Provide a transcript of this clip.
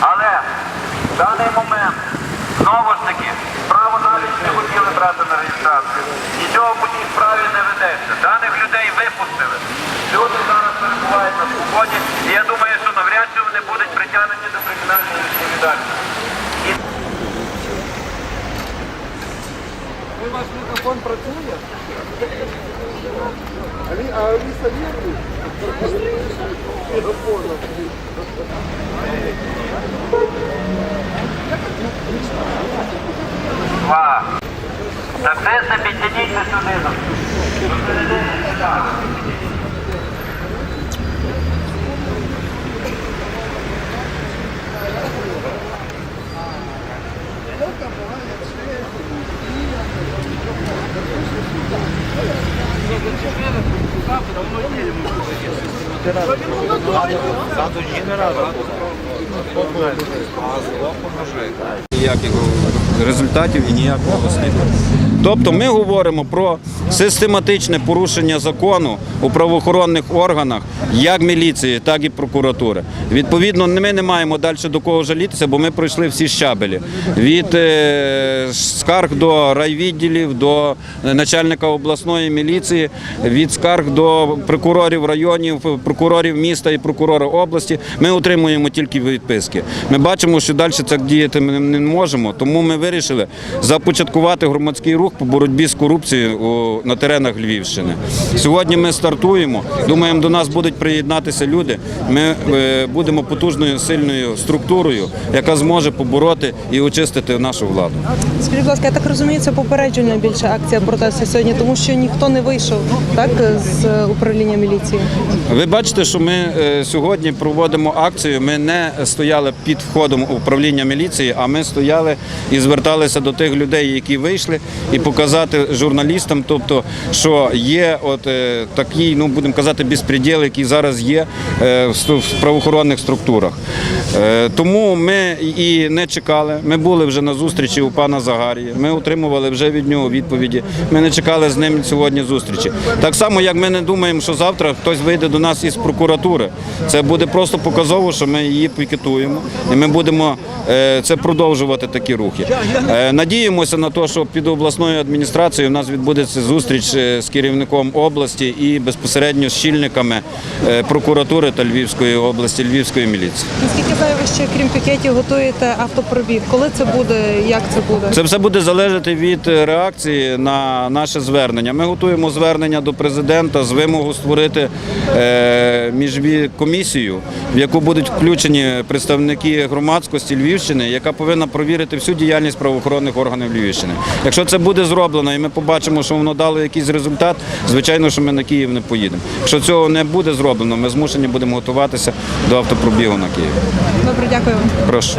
Але в даний момент знову ж таки справу навіть не хотіли брати на реєстрацію. Нічого по цій справі не ведеться. Даних людей випустили. Люди зараз перебувають на свободі. І я думаю, що навряд чи вони будуть притягнуті до кримінальної відповідальності. І Мікрофон працює? А ви, а ви самі? Я понял. Два. Так все собі тяніться ніяких результатів і ніякого розслідування. Тобто ми говоримо про систематичне порушення закону у правоохоронних органах, як міліції, так і прокуратури. Відповідно, ми не маємо далі до кого жалітися, бо ми пройшли всі щабелі. Від е, скарг до райвідділів, до начальника обласної міліції, від скарг до прокурорів районів, прокурорів міста і прокурора області. Ми отримуємо тільки відписки. Ми бачимо, що далі так діяти не можемо, тому ми вирішили започаткувати громадський рух по боротьбі з корупцією на теренах Львівщини. Сьогодні ми стартуємо. Думаємо, до нас будуть приєднатися люди. Ми е, будемо потужною сильною структурою, яка зможе побороти і очистити нашу владу. Скажіть, будь ласка, я так розумію, це попереджена більше акція протесту сьогодні, тому що ніхто не вийшов так з е, управління міліції. Ви бачите, що ми е, сьогодні проводимо акцію. Ми не стояли під входом управління міліції, а ми стояли і зверталися до тих людей, які вийшли, і показати журналістам, тобто, що є от е, такий, ну будемо казати, безпреділ, який зараз є е, в правоохоронних структурах. Е, Тому ми і не чекали. Ми були вже на зустрічі у пана Загарії. Ми отримували вже від нього відповіді. Ми не чекали з ним сьогодні зустрічі. Так само, як ми не думаємо, що завтра хтось вийде до нас із прокуратури. Це буде просто показово, що ми її пікетуємо, і ми будемо е, це продовжувати такі рухи. Е, Надіємося на те, що під обласною адміністрацією у нас відбудеться зустріч з керівником області і безпосередньо з щільниками прокуратури та Львівської області, Львівської міліції. Знаю, ви ще крім пікетів готуєте автопробіг. Коли це буде? Як це буде? Це все буде залежати від е, реакції на наше звернення. Ми готуємо звернення до президента з вимогою створити е, міжві комісію, в яку будуть включені представники громадськості Львівщини, яка повинна провірити всю діяльність правоохоронних органів Львівщини. Якщо це буде зроблено, і ми побачимо, що воно дало якийсь результат, звичайно, що ми на Київ не поїдемо. Якщо цього не буде зроблено, ми змушені будемо готуватися до автопробігу на Київ. Добре, дякую вам. Прошу.